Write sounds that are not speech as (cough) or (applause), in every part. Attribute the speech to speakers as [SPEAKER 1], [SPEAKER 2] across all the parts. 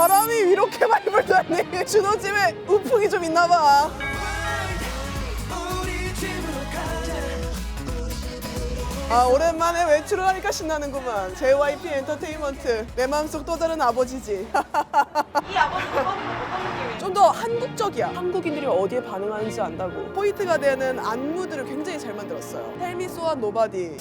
[SPEAKER 1] 바람이 이렇게 많이 불다니 (laughs) 준호 집에 우풍이 좀 있나 봐. 아 오랜만에 외출을 하니까 신나는구만. JYP 엔터테인먼트 내 마음속 또 다른 아버지지. (laughs)
[SPEAKER 2] 이 느낌이에요?
[SPEAKER 1] 좀더 한국적이야. 한국인들이 어디에 반응하는지 안다고. 포인트가 되는 안무들을 굉장히 잘 만들었어요. 헬미 소와 노바디.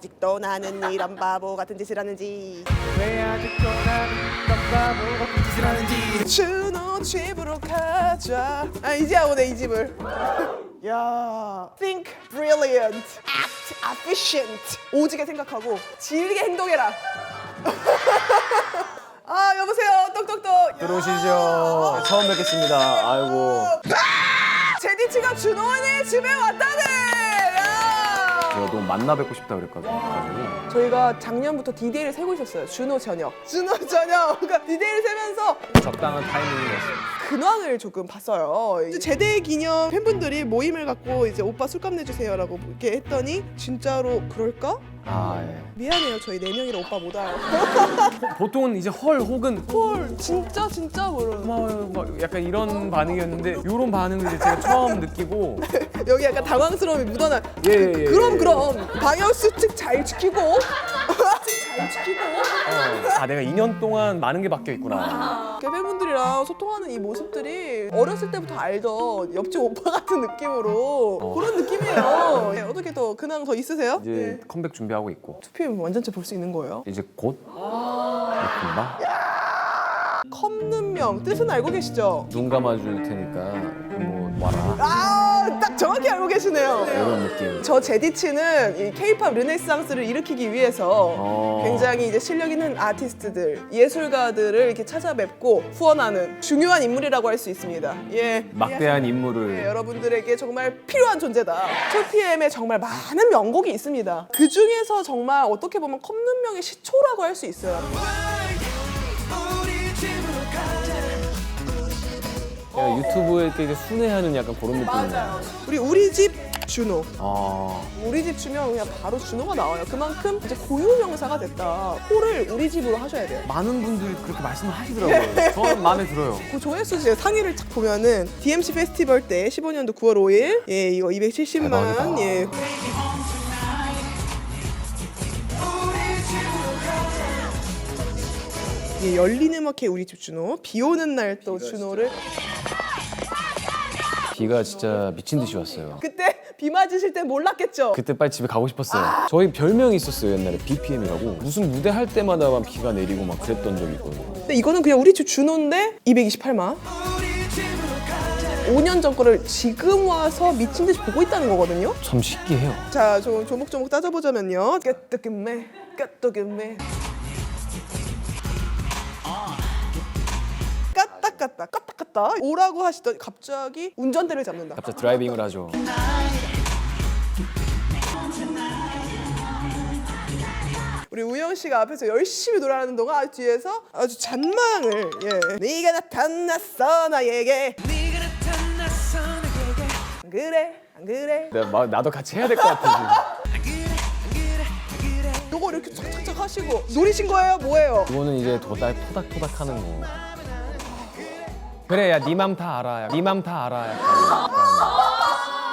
[SPEAKER 1] 아직도 나는 이런 바보 같은 짓을 하는지.
[SPEAKER 3] 왜 아직도 나는 이런 바보 같은 짓을 하는지.
[SPEAKER 1] 준호 집으로 가자. 아 이제 하고네 이 집을. (laughs) 야 think brilliant act efficient. 오지게 생각하고 질게 행동해라. (laughs) 아 여보세요. 똑똑똑.
[SPEAKER 3] 들어오시죠. 처음 뵙겠습니다. 아이고.
[SPEAKER 1] 제디치가 준호네 집에 왔다네. 야.
[SPEAKER 3] 제가 너무 만나 뵙고 싶다 그랬거든요
[SPEAKER 1] 저희가 작년부터 디데이를 세고 있었어요. 준호 저녁. 준호 저녁. 그러니까 (laughs) 디데이를 세면서
[SPEAKER 3] 적당한 타이밍이었어요
[SPEAKER 1] 근황을 조금 봤어요. 이제 제대 기념 팬분들이 모임을 갖고 이제 오빠 술값 내주세요라고 이렇게 했더니 진짜로 그럴까?
[SPEAKER 3] 아 예.
[SPEAKER 1] 미안해요. 저희 네 명이라 오빠 못 와요. (laughs)
[SPEAKER 3] 보통은 이제 헐 혹은
[SPEAKER 1] 헐 진짜 진짜 그런.
[SPEAKER 3] 고마워요 막 약간 이런 반응이었는데 이런 반응을 이제 제가 처음 느끼고 (laughs)
[SPEAKER 1] 여기 약간 당황스러움이 묻어나.
[SPEAKER 3] 예, 예, 예,
[SPEAKER 1] 그럼
[SPEAKER 3] 예.
[SPEAKER 1] 그럼 방역 수칙 잘 지키고. (laughs)
[SPEAKER 3] 어, 아 내가 2년 동안 많은 게 바뀌어 있구나
[SPEAKER 1] 이렇게 팬분들이랑 소통하는 이 모습들이 어렸을 때부터 알던 옆집 오빠 같은 느낌으로
[SPEAKER 3] 어.
[SPEAKER 1] 그런 느낌이에요. 네, 어떻게 더 근황 더 있으세요?
[SPEAKER 3] 이제
[SPEAKER 1] 네.
[SPEAKER 3] 컴백 준비하고 있고
[SPEAKER 1] 투피엠 완전체 볼 수 있는 거예요.
[SPEAKER 3] 이제 곧 금방
[SPEAKER 1] 컵눈명 뜻은 알고 계시죠?
[SPEAKER 3] 눈 감아줄 테니까 뭐 와라
[SPEAKER 1] 아, 딱 정확히 알고 계시네요.
[SPEAKER 3] 이런 느낌
[SPEAKER 1] 저 제디치는 이 케이팝 르네상스를 일으키기 위해서
[SPEAKER 3] 어.
[SPEAKER 1] 굉장히 이제 실력 있는 아티스트들, 예술가들을 이렇게 찾아뵙고 후원하는 중요한 인물이라고 할 수 있습니다. 예.
[SPEAKER 3] 막대한
[SPEAKER 1] 네,
[SPEAKER 3] 임무를
[SPEAKER 1] 여러분들에게 정말 필요한 존재다. 2PM에 정말 많은 명곡이 있습니다. 그 중에서 정말 어떻게 보면 컵눈명의 시초라고 할 수 있어요.
[SPEAKER 3] 제가 유튜브에 이렇게 순회하는 약간 그런 느낌이에요
[SPEAKER 1] 우리 우리 집 준호.
[SPEAKER 3] 아
[SPEAKER 1] 우리 집 주면 그냥 바로 준호가 나와요. 그만큼 이제 고유 명사가 됐다. 홀을 우리 집으로 하셔야 돼요.
[SPEAKER 3] 많은 분들이 그렇게 말씀을 하시더라고요. 저는 마음에 들어요. (laughs)
[SPEAKER 1] 그 조회수 제 상위를 딱 보면은 DMC 페스티벌 때 15년도 9월 5일 예 이거 270만
[SPEAKER 3] 대박이다.
[SPEAKER 1] 예 예, 열린 음악회 우리 집 준호 비 오는 날 또 준호를
[SPEAKER 3] 비가 진짜 미친 듯이 왔어요.
[SPEAKER 1] 그때 비 맞으실 때 몰랐겠죠
[SPEAKER 3] 그때 빨리 집에 가고 싶었어요. 저희 별명이 있었어요 옛날에 BPM이라고. 무슨 무대 할 때마다 막 비가 내리고 막 그랬던 적이 있거든요.
[SPEAKER 1] 근데 이거는 그냥 우리 집 준호인데 228만 5년 전 거를 지금 와서 미친 듯이 보고 있다는 거거든요
[SPEAKER 3] 참 신기해요.
[SPEAKER 1] 자, 좀 조목조목 따져보자면요. 까뜨금매, 까뜨금매. 까딱까딱, 까딱 까딱. 오라고 하시더니 갑자기 운전대를 잡는다.
[SPEAKER 3] 갑자기 드라이빙을 하죠.
[SPEAKER 1] 우리 우영 씨가 앞에서 열심히 노래하는 동안 뒤에서 아주 잔망을 예. 네가 나타났어 나에게. 안 그래, 안 그래.
[SPEAKER 3] 내가 막 나도 같이 해야 될 것 같아
[SPEAKER 1] 요거 이렇게 착착착 하시고 노리신 거예요? 뭐예요?
[SPEAKER 3] 지금. 이거는 이제 도달 토닥토닥 하는 거. 그래 야 네 맘 다 알아. 네맘다 알아. 약간.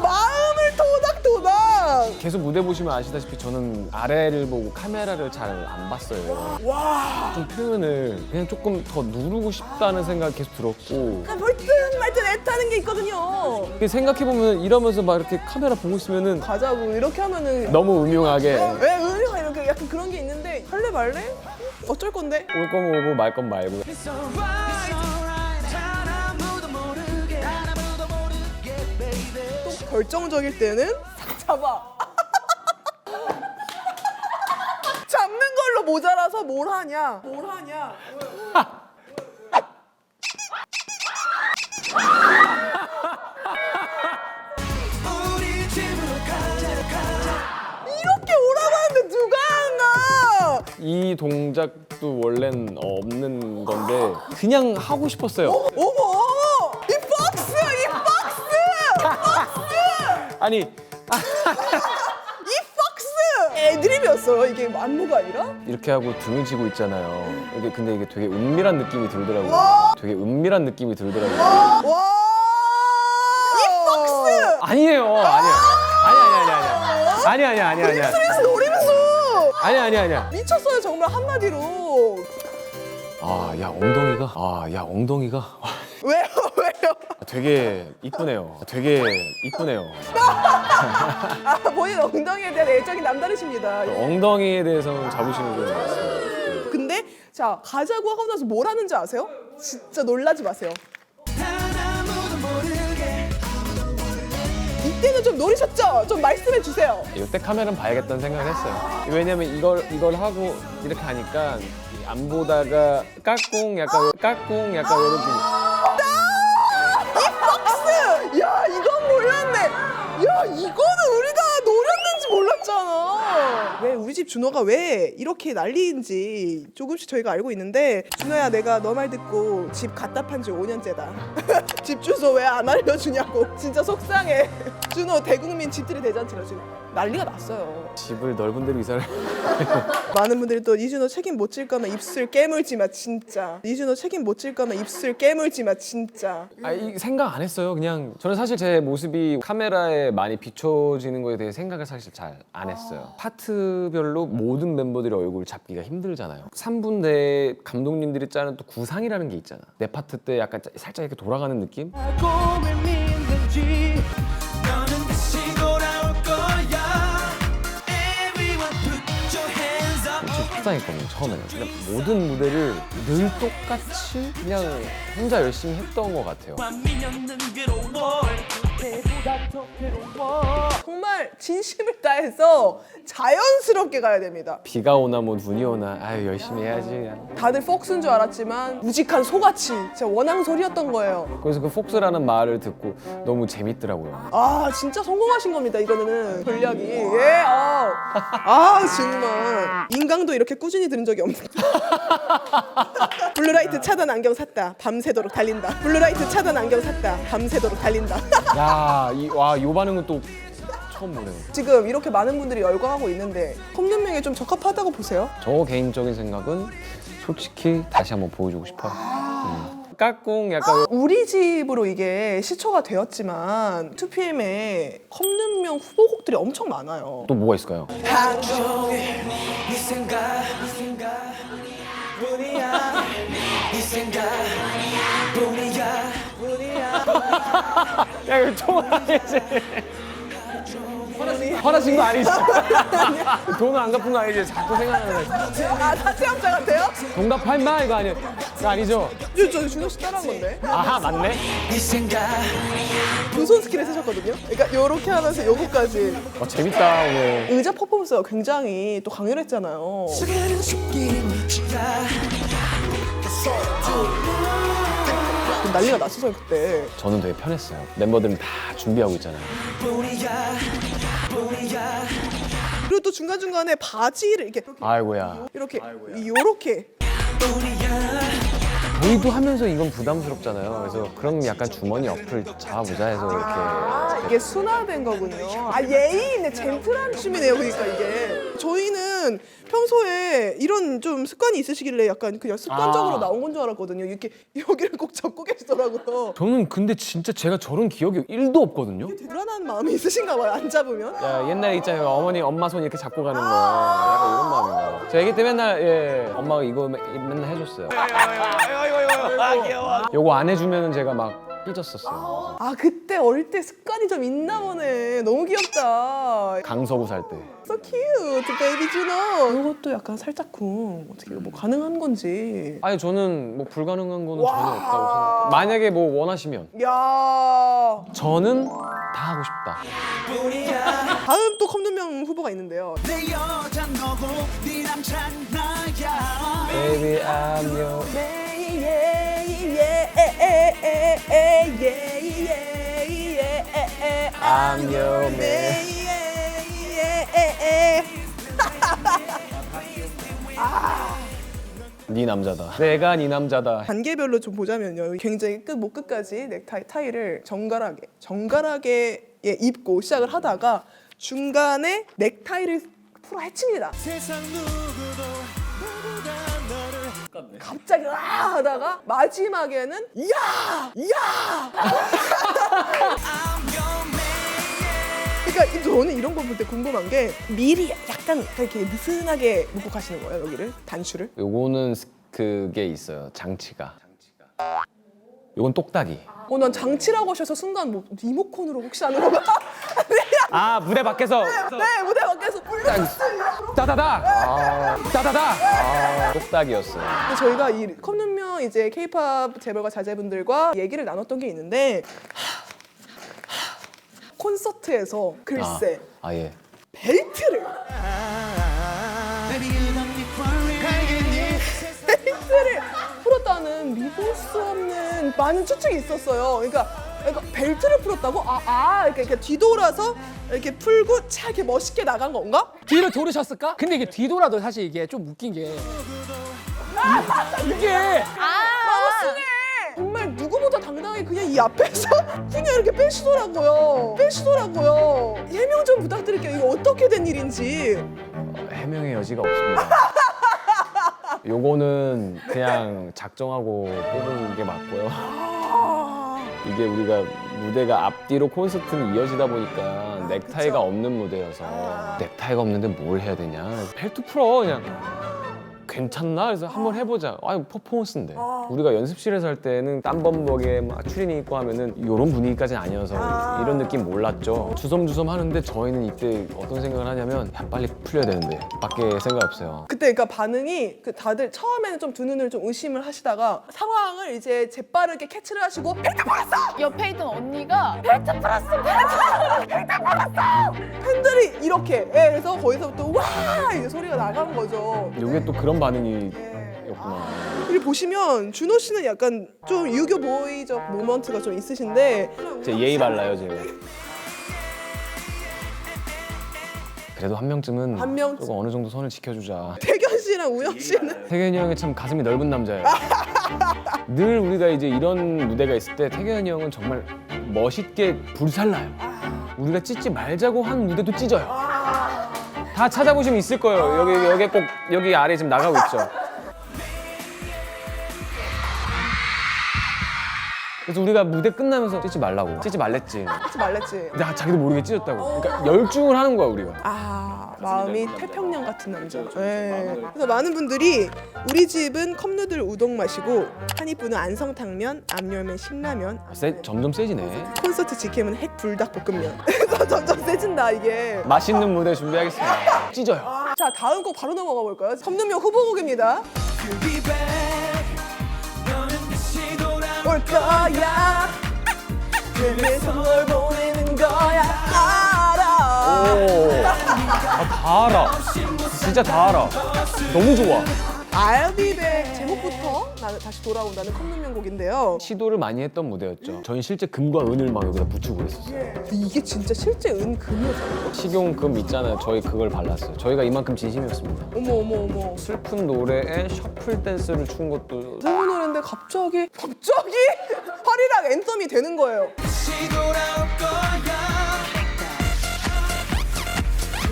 [SPEAKER 1] 마음을 토닥토닥.
[SPEAKER 3] 계속 무대 보시면 아시다시피 저는 아래를 보고 카메라를 잘 안 봤어요.
[SPEAKER 1] 와.
[SPEAKER 3] 좀 표현을 그냥 조금 더 누르고 싶다는 생각이 계속 들었고
[SPEAKER 1] 멀뜬말뜬 애타는 게 있거든요.
[SPEAKER 3] 생각해보면 이러면서 막 이렇게 카메라 보고 있으면은
[SPEAKER 1] 가자고 이렇게 하면은
[SPEAKER 3] 너무 음흉하게
[SPEAKER 1] 왜 의미가 이렇게 약간 그런 게 있는데 할래 말래? 어쩔 건데?
[SPEAKER 3] 올 거면 오고 말 건 말고
[SPEAKER 1] 또 결정적일 때는 싹 잡아. (laughs) 잡는 걸로 모자라서 뭘 하냐? 뭘 하냐? 이렇게 오라고 하는데 누가 안 가?
[SPEAKER 3] 이 동작도 원래는 없는 건데 그냥 하고 싶었어요.
[SPEAKER 1] 어머!
[SPEAKER 3] 아니 (laughs)
[SPEAKER 1] 이 박스! 애드립이었어요. 이게 안무가 아니라?
[SPEAKER 3] 이렇게 하고 등을 지고 있잖아요. 이게 근데 이게 되게 은밀한 느낌이 들더라고요. 되게 은밀한 느낌이 들더라고요.
[SPEAKER 1] 와! 이 박스!
[SPEAKER 3] 아니에요. 아니야. 아니 아니 아니 아니. 아니 아니 아니 아니.
[SPEAKER 1] 그래서 노리면서
[SPEAKER 3] 아니 아니 아니야.
[SPEAKER 1] 미쳤어요 정말 한마디로
[SPEAKER 3] 아, 야 엉덩이가 아, 야 엉덩이가 되게 이쁘네요. 되게 이쁘네요. (laughs)
[SPEAKER 1] 아 본인 엉덩이에 대한 애정이 남다르십니다
[SPEAKER 3] 엉덩이에 대해서는 자부심이 좀 있습니다.
[SPEAKER 1] 근데 자 가자고 하고 나서 뭘 하는지 아세요? 진짜 놀라지 마세요 이때는 좀 노리셨죠? 좀 말씀해 주세요
[SPEAKER 3] 이때 카메라는 봐야겠다는 생각을 했어요. 왜냐면 이걸 이걸 하고 이렇게 하니까 안 보다가 까꿍 약간 까꿍 약간 느
[SPEAKER 1] 몰랐잖아 왜 우리 집 준호가 왜 이렇게 난리인지 조금씩 저희가 알고 있는데 준호야 내가 너 말 듣고 집 갖다 판 지 5년째다. (laughs) 집 주소 왜 안 알려주냐고. 진짜 속상해. 준호 대국민 집들이 대잔치라 지금 난리가 났어요.
[SPEAKER 3] 집을 넓은 데로 이사를 (laughs)
[SPEAKER 1] 많은 분들이 또 이준호 책임 못 질 거면 입술 깨물지 마 진짜. 이준호 책임 못 질 거면 입술 깨물지 마 진짜.
[SPEAKER 3] 아, 이 생각 안 했어요. 그냥 저는 사실 제 모습이 카메라에 많이 비춰지는 거에 대해 생각을 사실 잘 안 했어요. 파트별로 모든 멤버들의 얼굴 잡기가 힘들잖아요. 3분 내에 감독님들이 짜는 또 구상이라는 게 있잖아. 내 파트 때 약간 짜- 살짝 이렇게 돌아가는 느낌?
[SPEAKER 4] 너는 다시 돌아올 거야. Everyone put your hands up.
[SPEAKER 3] 엄청 속상했거든요 처음에는 근데 모든 무대를 늘 똑같이 그냥 혼자 열심히 했던 것 같아요
[SPEAKER 4] 괴로워.
[SPEAKER 1] 정말 진심을 다해서 자연스럽게 가야 됩니다.
[SPEAKER 3] 비가 오나 뭐 눈이 오나 아유 열심히 해야지 그냥.
[SPEAKER 1] 다들 폭스인 줄 알았지만 무직한 소같이 진짜 원앙 소리였던 거예요.
[SPEAKER 3] 그래서 그 폭스라는 말을 듣고 너무 재밌더라고요
[SPEAKER 1] 아 진짜 성공하신 겁니다. 이거는 전략이 예. 아, 아 정말 인강도 이렇게 꾸준히 들은 적이 없는. (laughs) 블루라이트 차단 안경 샀다. 밤새도록 달린다. 블루라이트 차단 안경 샀다. 밤새도록 달린다. (laughs)
[SPEAKER 3] 야 이 와 요 반응은 또 처음 보네요
[SPEAKER 1] 지금 이렇게 많은 분들이 열광하고 있는데 컵눈명에 좀 적합하다고 보세요.
[SPEAKER 3] 저 개인적인 생각은 솔직히 다시 한번 보여주고 싶어요. 음. 까꿍 약간
[SPEAKER 1] 우리 집으로 이게 시초가 되었지만 2PM에 컵눈명 후보곡들이 엄청 많아요.
[SPEAKER 3] 또 뭐가 있을까요?
[SPEAKER 4] 하루 종일 네 생각, 네 생각 뿐이야. 네 생각 뿐이야. (laughs)
[SPEAKER 3] 야 이거 총 아니지? 화나신 거 아니지? (laughs) 돈을 안 갚은 거 아니지? 자꾸 생각나는 거
[SPEAKER 1] 아 사채업자 같아요?
[SPEAKER 3] 동답할 마 이거 아니 이거 아니죠?
[SPEAKER 1] 저, 저 준호 씨 따라한 건데
[SPEAKER 3] 아하 맞네.
[SPEAKER 4] 네 생각
[SPEAKER 1] 두손 스킬을 쓰셨거든요. 그러니까 요렇게 하면서 요거까지
[SPEAKER 3] 어, 재밌다 오늘.
[SPEAKER 1] 의자 퍼포먼스가 굉장히 또 강렬했잖아요.
[SPEAKER 4] 시간은 숨기는 묻지가
[SPEAKER 1] 난리가 났었어요 그때.
[SPEAKER 3] 저는 되게 편했어요. 멤버들은 다 준비하고 있잖아요.
[SPEAKER 1] 그리고 또 중간 중간에 바지를 이렇게
[SPEAKER 3] 아이고야.
[SPEAKER 1] 이렇게
[SPEAKER 4] 뿐이야.
[SPEAKER 3] 저희도 하면서 이건 부담스럽잖아요. 그래서 그럼 약간 주머니 옆을 잡아보자 해서 이렇게
[SPEAKER 1] 아, 이게 순화된 거군요. 아 예의 있네 젠틀한 춤이네요. 그러니까 이게 저희는 평소에 이런 좀 습관이 있으시길래 약간 그냥 습관적으로
[SPEAKER 3] 아.
[SPEAKER 1] 나온 건 줄 알았거든요. 이렇게 (laughs) 여기를 꼭 잡고 계시더라고요.
[SPEAKER 3] 저는 근데 진짜 제가 저런 기억이 1도 없거든요.
[SPEAKER 1] 불안한 마음이 있으신가 봐요. 안 잡으면.
[SPEAKER 3] 야, 옛날에 있잖아요. 어머니, 엄마 손 이렇게 잡고 가는 거. 약간 이런 마음인가요? 저 아기 때 맨날, 예, 엄마가 이거 매- 맨날 해줬어요. 요거 안 해주면 제가 막 삐졌었어요.
[SPEAKER 1] 아 그때 어릴 때 습관이 좀 있나 보네. 너무 귀엽다.
[SPEAKER 3] 강서구 살 때.
[SPEAKER 1] So cute, baby 준호. 이것도 약간 살짝 쿵 어떻게 이거 뭐 가능한 건지.
[SPEAKER 3] 아니, 저는 뭐 불가능한 거는 전혀 없다고 생각해요. 만약에 뭐 원하시면.
[SPEAKER 1] 야.
[SPEAKER 3] 저는 다 하고 싶다.
[SPEAKER 1] 다음 또 컵눈명 후보가 있는데요.
[SPEAKER 4] 내 여자 너고 네 나야.
[SPEAKER 3] Baby, I'm your. I'm your man. 아네 남자다. 내가 네 남자다.
[SPEAKER 1] 단계별로 좀 보자면요. 굉장히 끝 목 끝까지 넥타이 타이를 정갈하게 정갈하게 예, 입고 시작을 하다가 중간에 넥타이를 풀어 헤칩니다.
[SPEAKER 4] 세상 누구도 누구 다 너를
[SPEAKER 1] 갑자기 와 하다가 마지막에는 야! 야! 그러니까 저는 이런 걸볼때 궁금한 게 미리 약간 이렇게 느슨하게 묶고 가시는 거예요 여기를 단추를
[SPEAKER 3] 요거는 스- 그게 있어요. 장치가. 요건 똑딱이.
[SPEAKER 1] 어 난 장치라고 하셔서 순간 뭐 리모컨으로 혹시 하는 건가? (laughs)
[SPEAKER 3] 아 무대 밖에서
[SPEAKER 1] 네 무대 밖에서
[SPEAKER 3] 따다다. 아, 따다다. 아, 똑딱이었어요.
[SPEAKER 1] 근데 저희가 이 컵눈명 이제 케이팝 재벌과 자제분들과 얘기를 나눴던 게 있는데 콘서트에서 글쎄
[SPEAKER 3] 아, 아 예.
[SPEAKER 1] 벨트를 벨트를 풀었다는 믿을 수 없는 많은 추측이 있었어요. 그러니까, 그러니까 벨트를 풀었다고? 아, 아 이렇게, 이렇게 뒤돌아서 이렇게 풀고 차 이렇게 멋있게 나간 건가?
[SPEAKER 5] 뒤로 돌으셨을까? 근데 이게 뒤돌아도 사실 이게 좀 웃긴 게 이게
[SPEAKER 1] 너무 쓰네. 정말 누구보다 당당하게 그냥 이 앞에서 (laughs) 그냥 이렇게 빼시더라고요. 빼시더라고요. 해명 좀 부탁드릴게요. 이거 어떻게 된 일인지.
[SPEAKER 3] 어, 해명의 여지가 없습니다. (laughs) 요거는 그냥 작정하고 뽑은 게 맞고요. 이게 우리가 무대가 앞뒤로 콘서트는 이어지다 보니까 넥타이가 없는 무대여서 넥타이가 없는데 뭘 해야 되냐. 벨트 풀어 그냥. 괜찮나? 그래서 한번 해보자. 아유 퍼포먼스인데. 우리가 연습실에서 할 때는 땀범벅에 막 추리닝 입고 하면은 이런 분위기까지는 아니어서 이런 느낌 몰랐죠. 주섬주섬 하는데 저희는 이때 어떤 생각을 하냐면 야 빨리 풀려야 되는데 밖에 생각 없어요.
[SPEAKER 1] 그때 그러니까 반응이 그 다들 처음에는 좀 두 눈을 좀 의심을 하시다가 상황을 이제 재빠르게 캐치를 하시고 벨트 풀었어!
[SPEAKER 2] 옆에 있던 언니가
[SPEAKER 1] 팬들이 이렇게 예, 그래서 거기서부터 와 이제 소리가 나간 거죠.
[SPEAKER 3] 이게 또 그런 반응이었구나.
[SPEAKER 1] 여기 보시면 준호 씨는 약간 좀 유교 보이적 모먼트가 좀 있으신데
[SPEAKER 3] 제 예의 발라요 제가. 그래도 한 명쯤은
[SPEAKER 1] 한 명쯤.
[SPEAKER 3] 조금 어느 정도 선을 지켜주자.
[SPEAKER 1] 태견 씨랑 우영 씨는
[SPEAKER 3] 태견이 형이 참 가슴이 넓은 남자예요. 늘 우리가 이제 이런 무대가 있을 때 태견이 형은 정말 멋있게 불살라요. 우리가 찢지 말자고 한 무대도 찢어요. 다 찾아보시면 있을 거예요. 여기 여기 꼭 여기 아래 지금 나가고 있죠. 그래서 우리가 무대 끝나면서 찢지 말라고 찢지 말랬지.
[SPEAKER 1] 하지 말랬지.
[SPEAKER 3] 근데 아, 자기도 모르게 찢었다고. 그러니까 열중을 하는 거야 우리가.
[SPEAKER 1] 아 마음이 태평양 같은 남자. 예. 그래서 많은 분들이 우리 집은 컵누들 우동 마시고 한이분은 안성탕면, 암열면 신라면,
[SPEAKER 3] 세, 점점 세지네.
[SPEAKER 1] 콘서트 직캠은 핵 불닭볶음면. (laughs) 그래서 점점 세진다 이게.
[SPEAKER 3] 맛있는 무대 준비하겠습니다. 찢어요.
[SPEAKER 1] 자 다음 곡 바로 넘어가 볼까요? 컵누명 후보곡입니다.
[SPEAKER 4] You'll be back
[SPEAKER 1] 거야. 내 선물 보내는 거야. 알아.
[SPEAKER 3] 오. 아, 다 알아. 진짜 다 알아. 너무 좋아.
[SPEAKER 1] I'll be back 제목부터 나는 다시 돌아온다는 컵눈명 곡인데요.
[SPEAKER 3] 시도를 많이 했던 무대였죠. 저희 실제 금과 은을 막 여기다 붙이고 그랬었어요.
[SPEAKER 1] 이게 진짜 실제 은금이었어요.
[SPEAKER 3] 식용금 있잖아요. 저희 그걸 발랐어요. 저희가 이만큼 진심이었습니다.
[SPEAKER 1] 어머 어머 어머.
[SPEAKER 3] 슬픈 노래에 셔플 댄스를 춘 것도
[SPEAKER 1] 노래인데 갑자기 갑자기 (laughs) 활이랑 앤썸이 되는 거예요.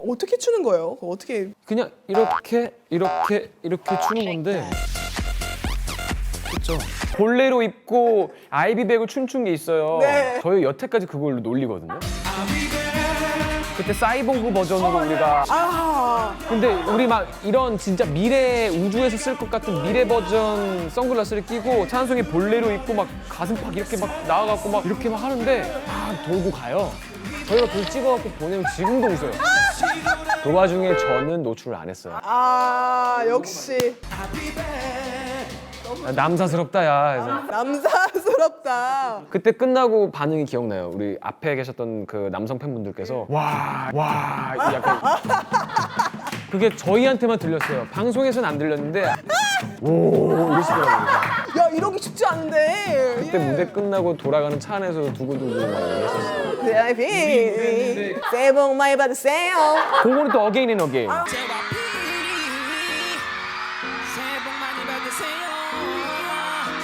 [SPEAKER 1] 어떻게 추는 거예요? 어떻게
[SPEAKER 3] 그냥 이렇게 이렇게 이렇게 추는 건데 그렇죠. 볼레로 입고 아이비백을 춤춘 게 있어요.
[SPEAKER 1] 네.
[SPEAKER 3] 저희 여태까지 그걸로 놀리거든요. 그때 사이보그 버전으로 우리가
[SPEAKER 1] 아
[SPEAKER 3] 근데 우리 막 이런 진짜 미래 우주에서 쓸 것 같은 미래 버전 선글라스를 끼고 찬송이 볼레로 입고 막 가슴 팍 이렇게 막 나와갖고 막 이렇게 막 하는데 다 돌고 가요. 저희가 그걸 찍어갖고 보내면 지금도 웃어요. 그 와중에 저는 노출을 안 했어요.
[SPEAKER 1] 아, 역시
[SPEAKER 3] 야, 남사스럽다 야. 그래서
[SPEAKER 1] 남사 스럽다.
[SPEAKER 3] 그때 끝나고 반응이 기억나요. 우리 앞에 계셨던 그 남성 팬분들께서 와, 와, 약간 그게 저희한테만 들렸어요. 방송에서는 안 들렸는데 오 이러시더라고요.
[SPEAKER 1] 야 이러기 쉽지 않은데.
[SPEAKER 3] 그때 무대 끝나고 돌아가는 차 안에서 두고두고 막 이랬었어요.
[SPEAKER 1] VIP 새해 복 많이 받으세요.
[SPEAKER 3] 그거는 또 어게인 앤 어게인.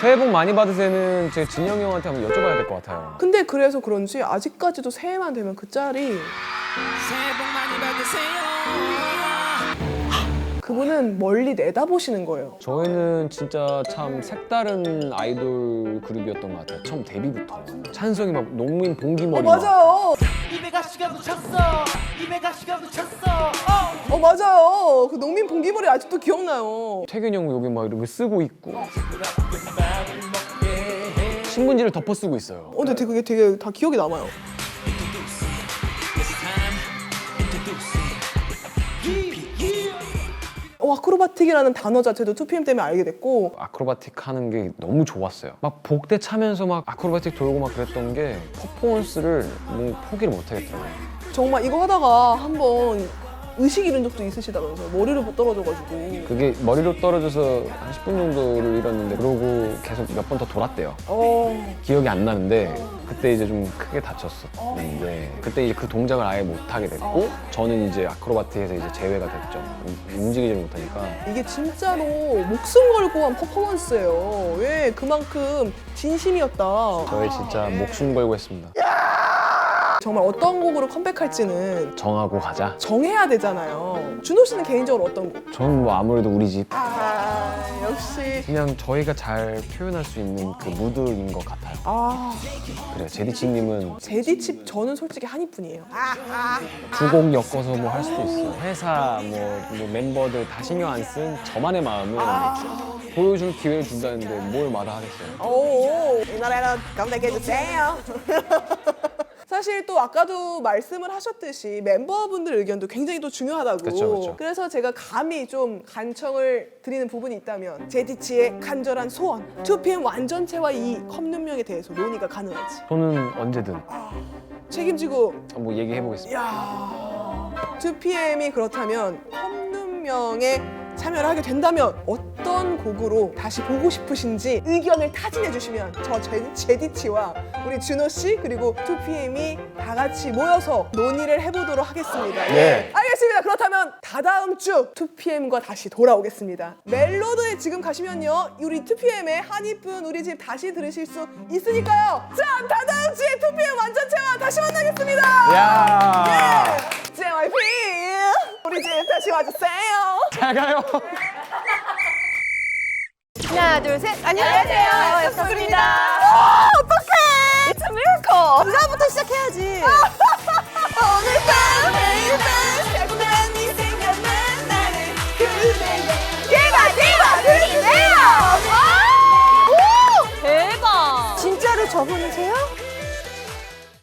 [SPEAKER 4] 새해 복 많이
[SPEAKER 3] 받으세요는 제 진영이 형한테 한번 여쭤봐야 될 것 같아요.
[SPEAKER 1] 근데 그래서 그런지 아직까지도 새해만 되면 그 짤이 그분은 멀리 내다보시는 거예요.
[SPEAKER 3] 저희는 진짜 참 색다른 아이돌 그룹이었던 것 같아요. 처음 데뷔부터. 찬성이 막 농민 봉기머리.
[SPEAKER 1] 어, 맞아요.
[SPEAKER 4] 입에 가시가 묻혔어 입에 가시가 묻혔어
[SPEAKER 1] 어 맞아요. 그 농민 봉기머리 아직도 기억나요.
[SPEAKER 3] 태균이 형 여기 막 이렇게 쓰고 있고. 신문지를 덮어 쓰고 있어요.
[SPEAKER 1] 어, 근데 그게 되게 다 기억이 남아요. 어, 아크로바틱이라는 단어 자체도 2PM 때문에 알게 됐고
[SPEAKER 3] 아크로바틱 하는 게 너무 좋았어요. 막 복대 차면서 막 아크로바틱 돌고 막 그랬던 게 퍼포먼스를 뭐 포기를 못 하겠더라고요.
[SPEAKER 1] 정말 이거 하다가 한번 의식 잃은 적도 있으시다면서 머리를 못 떨어져가지고
[SPEAKER 3] 그게 머리로 떨어져서 한 10분 정도를 잃었는데 그러고 계속 몇 번 더 돌았대요.
[SPEAKER 1] 어
[SPEAKER 3] 기억이 안 나는데 그때 이제 좀 크게 다쳤었는데 그때 이제 그 동작을 아예 못 하게 됐고 저는 이제 아크로바틱에서 이제 제외가 됐죠. 음, 움직이지 못하니까
[SPEAKER 1] 이게 진짜로 목숨 걸고 한 퍼포먼스예요. 왜 그만큼 진심이었다.
[SPEAKER 3] 저의 진짜 목숨 걸고 했습니다.
[SPEAKER 1] 정말 어떤 곡으로 컴백할지는
[SPEAKER 3] 정하고 가자.
[SPEAKER 1] 정해야 되잖아요. 준호 씨는 개인적으로 어떤 곡?
[SPEAKER 3] 저는 뭐 아무래도 우리 집
[SPEAKER 1] 아 역시
[SPEAKER 3] 그냥 저희가 잘 표현할 수 있는 그 무드인 것 같아요.
[SPEAKER 1] 아
[SPEAKER 3] 그래요. 제디치님은
[SPEAKER 1] 제디칩 저는 솔직히 한이뿐이에요.
[SPEAKER 3] 두 곡 엮어서 뭐 할 수도 있어요. 회사 뭐, 뭐 멤버들 다 신경 안 쓴 저만의 마음을 보여줄 기회를 준다는데 뭘 말을 하겠어요.
[SPEAKER 1] 오, 이 노래로 컴백해주세요. (laughs) 사실 또 아까도 말씀을 하셨듯이 멤버분들 의견도 굉장히 또 중요하다고.
[SPEAKER 3] 그쵸, 그쵸.
[SPEAKER 1] 래서 제가 감히 좀 간청을 드리는 부분이 있다면 제디치의 간절한 소원, 2PM 완전체와 이 컵눈명에 대해서 논의가 가능한지
[SPEAKER 3] 저는 언제든
[SPEAKER 1] 책임지고
[SPEAKER 3] 뭐 얘기해 보겠습니다.
[SPEAKER 1] 야 2PM이 그렇다면 컵눈명에 참여를 하게 된다면 어떤 곡으로 다시 보고 싶으신지 의견을 타진해 주시면 저 제- 제디치와 우리 준호 씨 그리고 2PM이 다 같이 모여서 논의를 해보도록 하겠습니다. 예.
[SPEAKER 3] 네.
[SPEAKER 1] 알겠습니다. 그렇다면 다다음 주 2PM과 다시 돌아오겠습니다. 멜로드에 지금 가시면요 우리 2PM의 한이뿐 우리 집 다시 들으실 수 있으니까요. 자 다다음 주에 2PM 완전체와 다시 만나겠습니다.
[SPEAKER 3] 야
[SPEAKER 1] JYP 우리 집 다시 와주세요.
[SPEAKER 3] 잘 가요.
[SPEAKER 2] 하나 둘 셋. 안녕하세요. 였습니다. 어떡해. It's a miracle. 누가부터 시작해야지. 오늘 밤 매일 밤